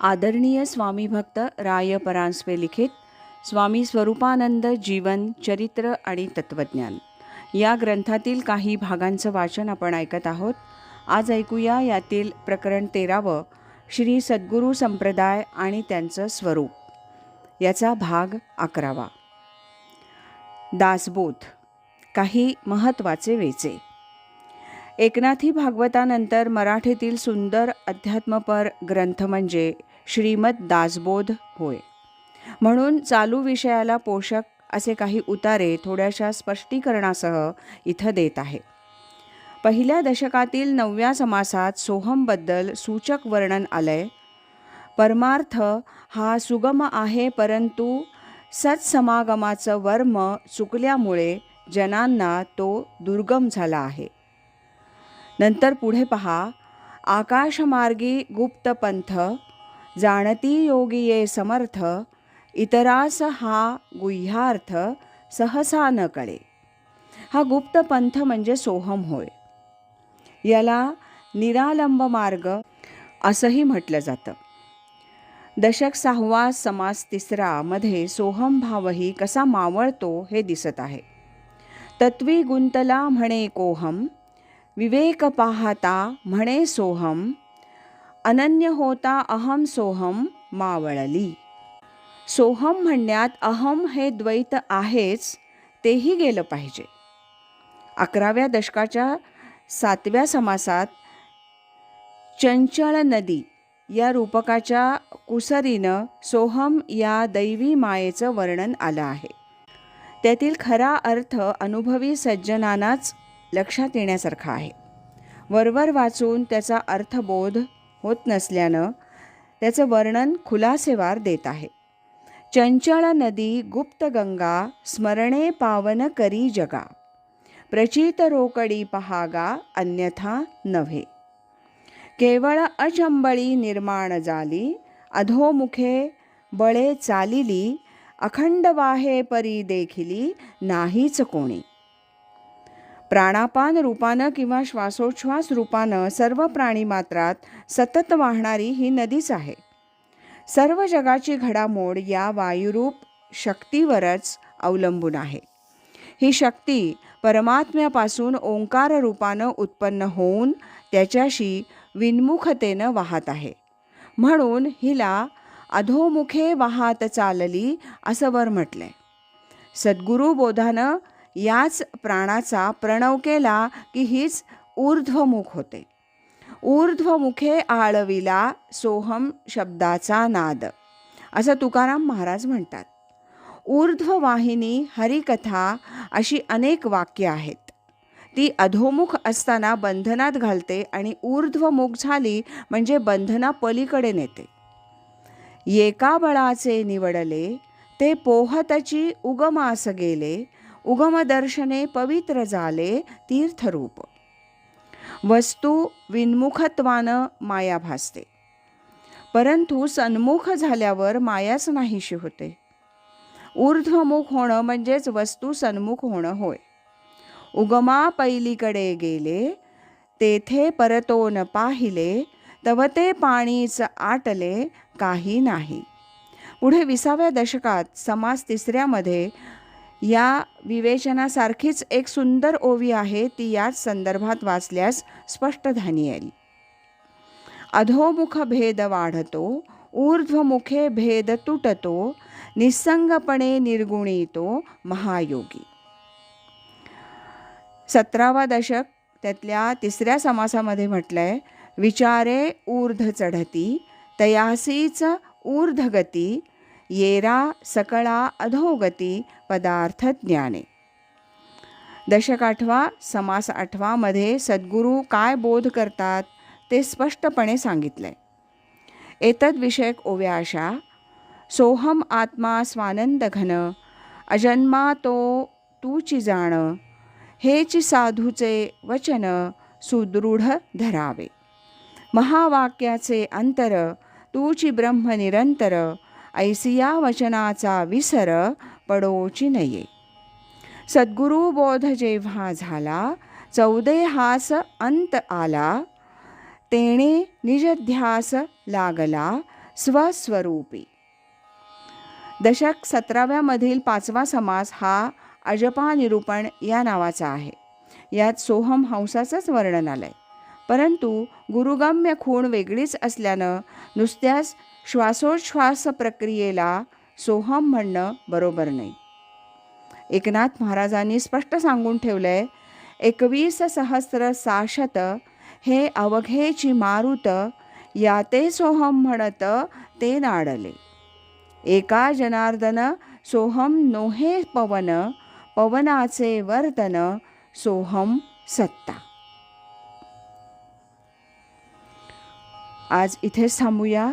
आदरणीय स्वामी भक्त राय परांजपे लिखित स्वामी स्वरूपानंद जीवन चरित्र आणि तत्त्वज्ञान या ग्रंथातील काही भागांचं वाचन आपण ऐकत आहोत. आज ऐकूया यातील प्रकरण तेरावं श्री सद्गुरू संप्रदाय आणि त्यांचं स्वरूप. याचा भाग अकरावा. दासबोध. काही महत्त्वाचे वेचे. एकनाथी भागवतानंतर मराठीतील सुंदर अध्यात्मपर ग्रंथ म्हणजे श्रीमद दासबोध होय. म्हणून चालू विषयाला पोषक असे काही उतारे थोड्याशा स्पष्टीकरणासह इथं देत आहे. पहिल्या दशकातील नवव्या समासात सोहमबद्दल सूचक वर्णन आलंय. परमार्थ हा सुगम आहे परंतु सत्समागमाचं वर्म चुकल्यामुळे जनांना तो दुर्गम झाला आहे. नंतर पुढे पहा. आकाशमार्गी गुप्त पंथ जाणती योगीये समर्थ इतरास हा गुह्यार्थ सहसा न कळे. हा गुप्त पंथ म्हणजे सोहम होय. याला निरालंब मार्ग असंही म्हटलं जातं. दशक सहावा समास तिसरा मध्ये सोहम भावही कसा मावळतो हे दिसत आहे. तत्वी गुंतला म्हणे कोहम विवेक पाहता म्हणे सोहम अनन्य होता अहम सोहम मावळली. सोहम म्हणण्यात अहम हे द्वैत आहेच तेही गेलं पाहिजे. अकराव्या दशकाच्या सातव्या समासात चंचळ नदी या रूपकाच्या कुसरीनं सोहम या दैवी मायेचं वर्णन आलं आहे. त्यातील खरा अर्थ अनुभवी सज्जनानाच लक्षात येण्यासारखा आहे. वरवर वाचून त्याचा अर्थबोध होत नसल्यानं त्याचं वर्णन खुलासेवार देत आहे. चंचळ नदी गुप्त गंगा स्मरणे पावन करी जगा. प्रचित रोकडी पहागा अन्यथा नव्हे. केवळ अचंबळी निर्माण झाली अधोमुखे बळे चालिली अखंड वाहे परी देखिली नाहीच कोणी. प्राणापान रूपानं किंवा श्वासोच्छ्वास रूपानं सर्व प्राणीमात्रात सतत वाहणारी ही नदीच आहे. सर्व जगाची घडामोड या वायुरूप शक्तीवरच अवलंबून आहे. ही शक्ती परमात्म्यापासून ओंकार रूपानं उत्पन्न होऊन त्याच्याशी विन्मुखतेनं वाहत आहे. म्हणून हिला अधोमुखे वाहत चालली असं वर म्हटलंय. सद्गुरू बोधानं याच प्राणाचा प्रणव केला की हीच ऊर्ध्वमुख होते. ऊर्ध्वमुखे आळविला सोहम शब्दाचा नाद. असं तुकाराम महाराज म्हणतात. ऊर्ध्ववाहिनी हरिकथा अशी अनेक वाक्य आहेत. ती अधोमुख असताना बंधनात घालते आणि ऊर्ध्वमुख झाली म्हणजे बंधना पलीकडे नेते. एका बळाचे निवडले ते पोहतची उगमास गेले उगमदर्शने पवित्र झाले तीर्थरूप. वस्तू विन्मुखत्वानं माया भासते. परंतु सन्मुख झाल्यावर मायाच नाहीशी होते. ऊर्ध्वमुख होणं म्हणजेच वस्तू सन्मुख होणं होय. उगमा पैलीकडे गेले तेथे परतोन पाहिले तव ते पाणीच आटले काही नाही. पुढे विसाव्या दशकात समाज तिसऱ्यामध्ये या विवेचनासारखीच एक सुंदर ओवी आहे ती याच संदर्भात वाचल्यास स्पष्ट धानी येईल. अधोमुख भेद वाढतो ऊर्ध्वमुखे भेद तुटतो निसंगपणे निर्गुणितो महायोगी. सतरावा दशक त्यातल्या तिसऱ्या समासामध्ये म्हटलंय विचारे ऊर्ध चढती तयासीच ऊर्ध्वगती येरा सकळा अधोगती पदार्थ ज्ञाने दशक आठवा समास आठवामध्ये सद्गुरू काय बोध करतात ते स्पष्टपणे सांगितलंय. एतद्विषयक ओव्या अशा सोहम आत्मा स्वानंद घन अजन्मा तो तूची जाण हेच साधूचे वचन सुदृढ धरावे. महावाक्याचे अंतर तूची ब्रह्म निरंतर ऐसिया वचनाचा विसर पडोची नये. सद्गुरू बोध जेव्हा झाला चौदे हास अंत आला तेणे निजध्यास लागला स्वस्वरूपी. दशक सतराव्यामधील पाचवा समास हा अजपा निरूपण या नावाचा आहे. यात सोहम हंसाचंच वर्णन आलंय. परंतु गुरुगम्य खूण वेगळीच असल्यानं नुसत्याच श्वासोच्छ्वास प्रक्रियेला सोहम म्हणणं बरोबर नाही. एकनाथ महाराजांनी स्पष्ट सांगून ठेवलंय एकवीस सहस्र साशत हे अवघेची मारुत या ते सोहम म्हणत ते नाडले. एका जनार्दन सोहम नोहे पवन पवनाचे वर्तन सोहम सत्ता. आज इथेच थांबूया.